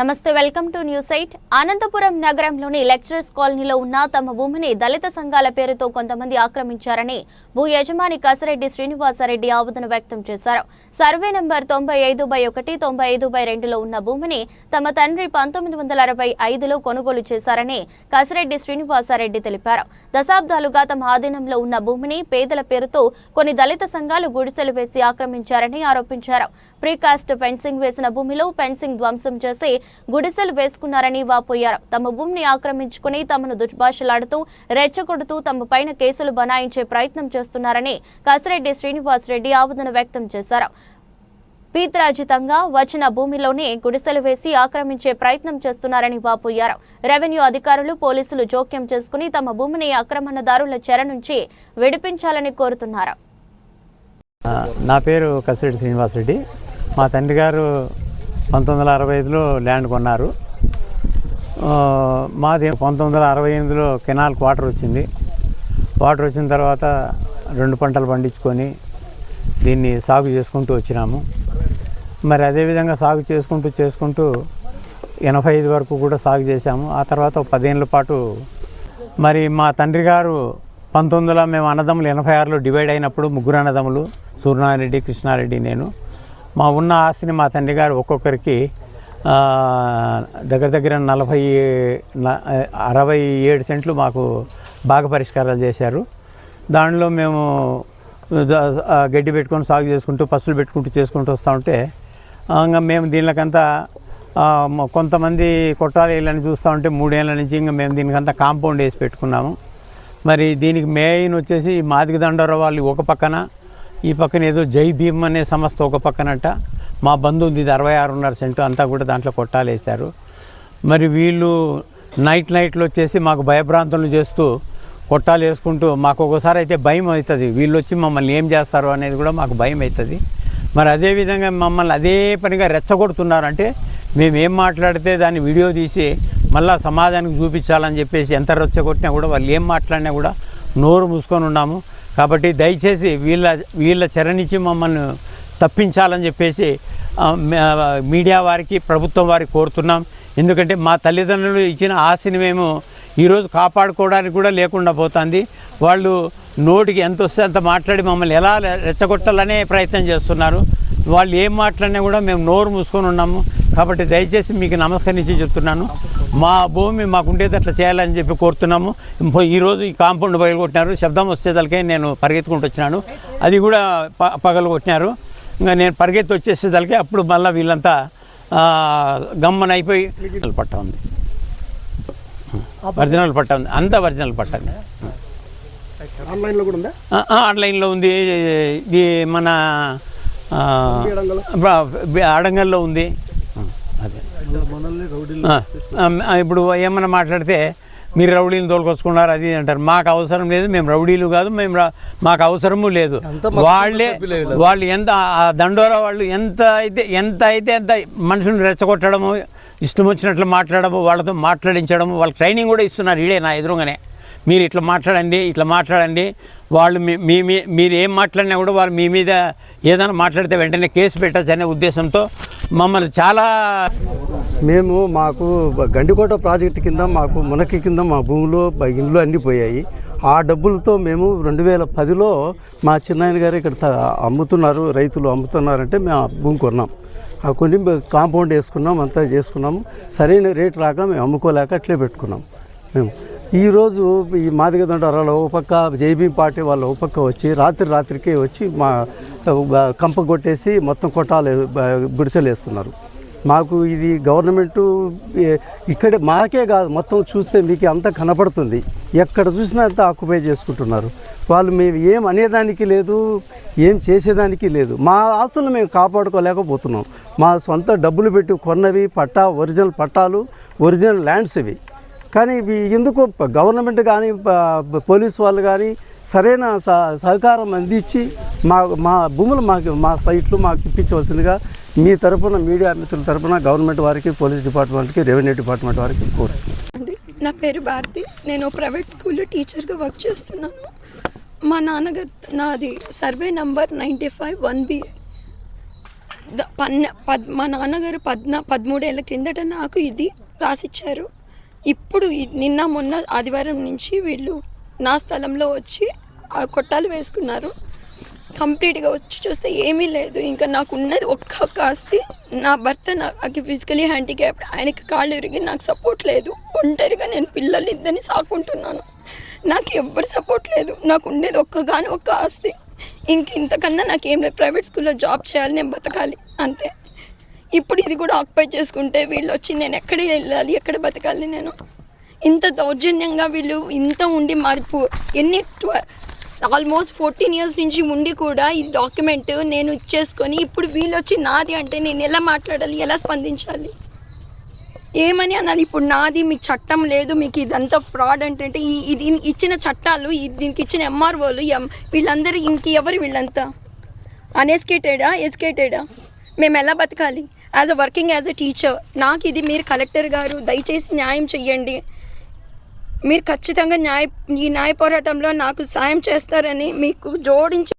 నమస్తే welcome to news eight. Anantapuram నగరంలోని lecturers కాలనీలో ఉన్న తమ భూమిని దళిత సంఘాల పేరుతో కొంతమంది ఆక్రమించారని భూ యజమాని కసిరెడ్డి శ్రీనివాసరెడ్డి ఆవేదన వ్యక్తం చేశారు. సర్వే నెంబర్ తొంభై ఐదు బై ఒకటి తొంభై ఐదు బై రెండులో ఉన్న భూమిని తమ తండ్రి పంతొమ్మిది వందల అరవై ఐదులో కొనుగోలు చేశారని కసిరెడ్డి శ్రీనివాసరెడ్డి తెలిపారు. దశాబ్దాలుగా తమ ఆధీనంలో ఉన్న భూమిని పేదల పేరుతో కొన్ని దళిత సంఘాలు గుడిసెలు వేసి ఆక్రమించారని ఆరోపించారు. ప్రీకాస్ట్ ఫెన్సింగ్ వేసిన భూమిలో ఫెన్సింగ్ ధ్వంసం చేసి గుడిసెలు వేసుకున్నారని వాపోయారు. తమ భూమిని ఆక్రమించుకుని తమను దుర్భాషలాడుతూ రెచ్చగొడుతూ తమ పైన కేసులు బనాయించే ప్రయత్నం చేస్తున్నారని కసిరెడ్డి శ్రీనివాస్ రెడ్డి ఆవేదన వ్యక్తం చేశారు. పీత్రాజితంగా వచ్చిన భూమిలోనే గుడిసెలు వేసి ఆక్రమించే ప్రయత్నం చేస్తున్నారని వాపోయారు. రెవెన్యూ అధికారులు పోలీసులు జోక్యం చేసుకుని తమ భూమిని ఆక్రమణదారుల చెర నుంచి విడిపించాలని కోరుతున్నారు. నా పేరు కసిరెడ్డి శ్రీనివాసరెడ్డి. మా తండ్రి గారు పంతొమ్మిది వందల అరవై ఐదులో ల్యాండ్ కొన్నారు. మాది పంతొమ్మిది వందల అరవై ఎనిమిదిలో కెనాల్ వాటర్ వచ్చింది. వాటర్ వచ్చిన తర్వాత రెండు పంటలు పండించుకొని దీన్ని సాగు చేసుకుంటూ వచ్చినాము. మరి అదేవిధంగా సాగు చేసుకుంటూ చేసుకుంటూ ఎనభై ఐదు వరకు కూడా సాగు చేశాము. ఆ తర్వాత పదేళ్ళ పాటు మరి మా తండ్రి గారు పంతొమ్మిది వందల మేము అన్నదమ్ములు ఎనభై ఆరులో డివైడ్ అయినప్పుడు ముగ్గురు అన్నదమ్ములు సూర్యనారెడ్డి కృష్ణారెడ్డి నేను మా ఉన్న ఆస్తిని మా తండ్రి గారు ఒక్కొక్కరికి దగ్గర దగ్గర నలభై అరవై ఏడు సెంట్లు మాకు బాగా పరిష్కారాలు చేశారు. దానిలో మేము గడ్డి పెట్టుకొని సాగు చేసుకుంటూ పసులు పెట్టుకుంటూ చేసుకుంటూ వస్తూ ఉంటే ఇంకా మేము దీనికంతా కొంతమంది కొట్టాలి వీళ్ళని చూస్తూ ఉంటే మూడేళ్ళ నుంచి ఇంకా మేము దీనికంతా కాంపౌండ్ వేసి పెట్టుకున్నాము. మరి దీనికి మెయిన్ వచ్చేసి మాదిక దండోర వాళ్ళు ఒక పక్కన ఈ పక్కన ఏదో జై భీమ్ అనే సంస్థ ఒక పక్కనట. మా బంధు ఉంది ఇది అరవై ఆరున్నర సెంటు అంతా కూడా దాంట్లో కొట్టాలేశారు. మరి వీళ్ళు నైట్ నైట్లో వచ్చేసి మాకు భయభ్రాంతులు చేస్తూ కొట్టాలు వేసుకుంటూ మాకు ఒకసారి అయితే భయం అవుతుంది. వీళ్ళు వచ్చి మమ్మల్ని ఏం చేస్తారు అనేది కూడా మాకు భయం అవుతుంది. మరి అదేవిధంగా మమ్మల్ని అదే పనిగా రెచ్చగొడుతున్నారంటే మేము ఏం మాట్లాడితే దాన్ని వీడియో తీసి మళ్ళీ సమాజానికి చూపించాలని చెప్పేసి ఎంత రెచ్చగొట్టినా కూడా వాళ్ళు ఏం మాట్లాడినా కూడా నోరు మూసుకొని ఉన్నాము. కాబట్టి దయచేసి వీళ్ళ వీళ్ళ చెర నుంచి మమ్మల్ని తప్పించాలని చెప్పేసి మీడియా వారికి ప్రభుత్వం వారికి కోరుతున్నాం. ఎందుకంటే మా తల్లిదండ్రులు ఇచ్చిన ఆశని మేము ఈరోజు కాపాడుకోవడానికి కూడా లేకుండా పోతుంది. వాళ్ళు నోటికి ఎంత వస్తే అంత మాట్లాడి మమ్మల్ని ఎలా రెచ్చగొట్టాలనే ప్రయత్నం చేస్తున్నారు. వాళ్ళు ఏం మాట్లాడినా కూడా మేము నోరు మూసుకొని ఉన్నాము. కాబట్టి దయచేసి మీకు నమస్కరించి చెప్తున్నాను. మా భూమి మాకు ఉండేటట్లు చేయాలని చెప్పి కోరుతున్నాము. ఈరోజు ఈ కాంపౌండ్ బయలు కొట్టినారు శబ్దం వచ్చేదలకే నేను పరిగెత్తుకుంటూ వచ్చినాను. అది కూడా ప పగలు కొట్టినారు. ఇంకా నేను పరిగెత్తి వచ్చేసేదలకే అప్పుడు మళ్ళీ వీళ్ళంతా ఆ, గమ్మన అయిపోయి పట్ట ఉంది. ఒరిజినల్ పట్ట ఉంది. అంతా ఒరిజినల్ పట్ట ఆన్లైన్లో కూడా ఉందా? ఆన్లైన్లో ఉంది. ఇది మన అడంగల్లో ఉంది ఆ, అదే మనల్ని రౌడీలు ఆ, ఆ, ఇప్పుడు ఏమన్నా మాట్లాడితే మీరు రౌడీలు తోలుకొచ్చుకున్నారు అది ఇది అంటారు. మాకు అవసరం లేదు మేము రౌడీలు కాదు మేము మాకు అవసరము లేదు. వాళ్ళే వాళ్ళు. ఎంత ఆ దండోరా వాళ్ళు ఎంత అయితే ఎంత అయితే ఎంత మనుషుని రెచ్చగొట్టడము ఇష్టం వచ్చినట్లు మాట్లాడము వాళ్ళతో మాట్లాడించడము వాళ్ళకి ట్రైనింగ్ కూడా ఇస్తున్నారు ఈడే నా ఎదురుగానే. మీరు ఇట్లా మాట్లాడండి ఇట్లా మాట్లాడండి. వాళ్ళు మీ మీ మీ- మీరు ఏం మాట్లాడినా కూడా వాళ్ళు మీ మీద ఏదైనా మాట్లాడితే వెంటనే కేసు పెట్టచ్చు అనే ఉద్దేశంతో మమ్మల్ని చాలా మేము మాకు గండికోట ప్రాజెక్టు కింద మాకు మునక్కి కింద మా భూమిలో ఇండ్లు అన్నీ పోయాయి. ఆ డబ్బులతో మేము రెండు వేల పదిలో మా చిన్నాయన గారు ఇక్కడ అమ్ముతున్నారు రైతులు అమ్ముతున్నారంటే మేము ఆ భూమి కొన్నాం. ఆ కొని కాంపౌండ్ వేసుకున్నాం అంతా చేసుకున్నాము సరైన రేటు రాక మేము అమ్ముకోలేక అట్లే పెట్టుకున్నాం మేము. ఈరోజు ఈ మాదిగ దండారాలు ఒక పక్క జేబీ పార్టీ వాళ్ళు ఒక పక్క వచ్చి రాత్రి రాత్రికే వచ్చి మా కంప కొట్టేసి మొత్తం కొట్టాలు గుడిసెలు వేస్తున్నారు మాకు ఇది గవర్నమెంటు ఇక్కడ మాకే కాదు మొత్తం చూస్తే మీకు అంత కనపడుతుంది. ఎక్కడ చూసినా అంత ఆక్యుపై చేసుకుంటున్నారు. వాళ్ళు మేము ఏం అనేదానికి లేదు ఏం చేసేదానికి లేదు. మా ఆస్తులు మేము కాపాడుకోలేకపోతున్నాం. మా సొంత డబ్బులు పెట్టి కొన్నవి పట్టా ఒరిజినల్ పట్టాలు ఒరిజినల్ ల్యాండ్స్ ఇవి. కానీ ఇవి ఎందుకు గవర్నమెంట్ కానీ పోలీస్ వాళ్ళు కానీ సరైన స- సహకారం అందించి మా మా భూములు మాకు మా సైట్లు మాకు ఇప్పించవలసిందిగా మీ తరపున మీడియా మిత్రుల తరపున గవర్నమెంట్ వారికి పోలీస్ డిపార్ట్మెంట్కి రెవెన్యూ డిపార్ట్మెంట్ వారికి కోరుతున్నాను. అండి నా పేరు భారతి. నేను ప్రైవేట్ స్కూల్లో టీచర్గా వర్క్ చేస్తున్నాను. మా నాన్నగారు నాది survey number ninety five one B. పన్న పద్ మా నాన్నగారు పద్నా పదమూడేళ్ళ క్రిందట నాకు ఇది రాసిచ్చారు. ఇప్పుడు నిన్న మొన్న ఆదివారం నుంచి వీళ్ళు నా స్థలంలో వచ్చి ఆ కొట్టాలు వేసుకున్నారు. కంప్లీట్గా వచ్చి చూస్తే ఏమీ లేదు. ఇంకా నాకు ఉన్నది ఒక్క కాస్తి నా భర్త నాకు ఫిజికలీ హ్యాండిక్యాప్డ్ ఆయనకి కాళ్ళు ఇరిగి నాకు సపోర్ట్ లేదు. ఒంటరిగా నేను పిల్లలు ఇద్దరిని సాకుంటున్నాను. నాకు ఎవ్వరు సపోర్ట్ లేదు. నాకు ఉండేది ఒక్కగాని ఒక్క ఆస్తి. ఇంక ఇంతకన్నా నాకేం లేదు. ప్రైవేట్ స్కూల్లో జాబ్ చేయాలి నేను బతకాలి. అంతే. ఇప్పుడు ఇది కూడా ఆక్యుపై చేసుకుంటే వీళ్ళు వచ్చి నేను ఎక్కడ వెళ్ళాలి ఎక్కడ బతకాలి నేను? ఇంత దౌర్జన్యంగా వీళ్ళు ఇంత ఉండి మాది పు- ఎన్ని ఆల్మోస్ట్ ఫోర్టీన్ ఇయర్స్ నుంచి ఉండి కూడా ఈ డాక్యుమెంట్ నేను ఇచ్చేసుకొని ఇప్పుడు వీళ్ళు వచ్చి నాది అంటే నేను ఎలా మాట్లాడాలి ఎలా స్పందించాలి? ఏమని అనాలి? ఇప్పుడు నాది మీ చట్టం లేదు మీకు ఇదంతా ఫ్రాడ్ అంటే ఈ దీనికి ఇచ్చిన చట్టాలు దీనికి ఇచ్చిన ఎంఆర్ఓలు ఎం వీళ్ళందరూ ఇంక ఎవరు వీళ్ళంతా? అన్ఎస్కేటెడా ఎస్కేటెడా మేము ఎలా బతకాలి? As a working as a teacher నాకు ఇది మీరు కలెక్టర్ గారు దయచేసి న్యాయం చెయ్యండి. మీరు ఖచ్చితంగా న్యాయ ఈ న్యాయ పోరాటంలో నాకు సాయం చేస్తారని మీకు జోడించి